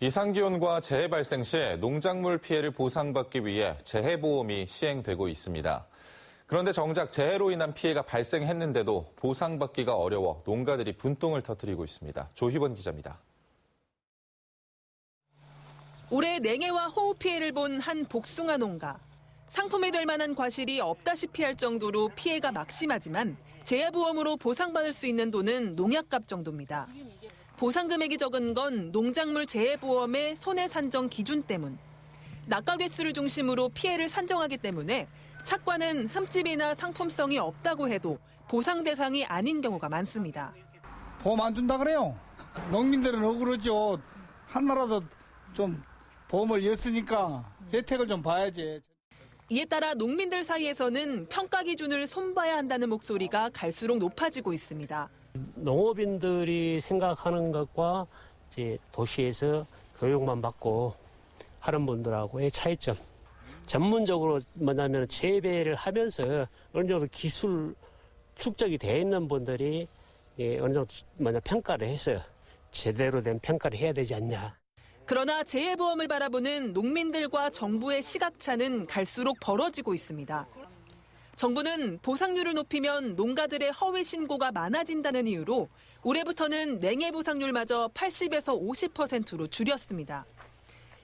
이상기온과 재해 발생 시 농작물 피해를 보상받기 위해 재해보험이 시행되고 있습니다. 그런데 정작 재해로 인한 피해가 발생했는데도 보상받기가 어려워 농가들이 분통을 터뜨리고 있습니다. 조희번 기자입니다. 올해 냉해와 호우 피해를 본 한 복숭아 농가. 상품이 될 만한 과실이 없다시피 할 정도로 피해가 막심하지만 재해보험으로 보상받을 수 있는 돈은 농약값 정도입니다. 보상 금액이 적은 건 농작물 재해보험의 손해 산정 기준 때문. 낙가 개수를 중심으로 피해를 산정하기 때문에 착과는 흠집이나 상품성이 없다고 해도 보상 대상이 아닌 경우가 많습니다. 보험 안 준다 그래요. 농민들은 억울하죠. 하나라도 좀 보험을 였으니까 혜택을 좀 봐야지. 이에 따라 농민들 사이에서는 평가 기준을 손봐야 한다는 목소리가 갈수록 높아지고 있습니다. 농업인들이 생각하는 것과 이제 도시에서 교육만 받고 하는 분들하고의 차이점. 전문적으로 뭐냐면 재배를 하면서 어느 정도 기술 축적이 돼 있는 분들이 예, 어느 정도 뭐냐 평가를 해서 제대로 된 평가를 해야 되지 않냐. 그러나 재해보험을 바라보는 농민들과 정부의 시각차는 갈수록 벌어지고 있습니다. 정부는 보상률을 높이면 농가들의 허위 신고가 많아진다는 이유로 올해부터는 냉해 보상률마저 80에서 50%로 줄였습니다.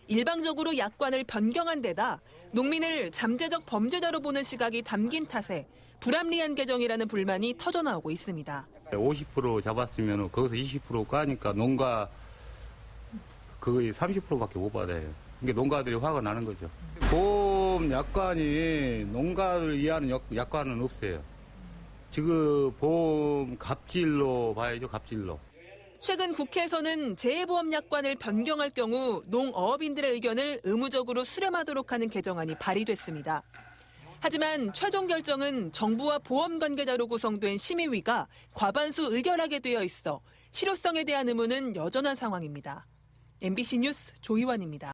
일방적으로 약관을 변경한 데다 농민을 잠재적 범죄자로 보는 시각이 담긴 탓에 불합리한 개정이라는 불만이 터져나오고 있습니다. 50% 잡았으면 거기서 20% 까니까 농가 거의 30%밖에 못 받아요. 이게 농가들이 화가 나는 거죠. 보험 약관이 농가를 이해하는 약- 약관은 없어요. 지금 보험 갑질로 봐야죠, 갑질로. 최근 국회에서는 재해보험 약관을 변경할 경우 농어업인들의 의견을 의무적으로 수렴하도록 하는 개정안이 발의됐습니다. 하지만 최종 결정은 정부와 보험 관계자로 구성된 심의위가 과반수 의결하게 되어 있어 실효성에 대한 의문은 여전한 상황입니다. MBC 뉴스 조희원입니다.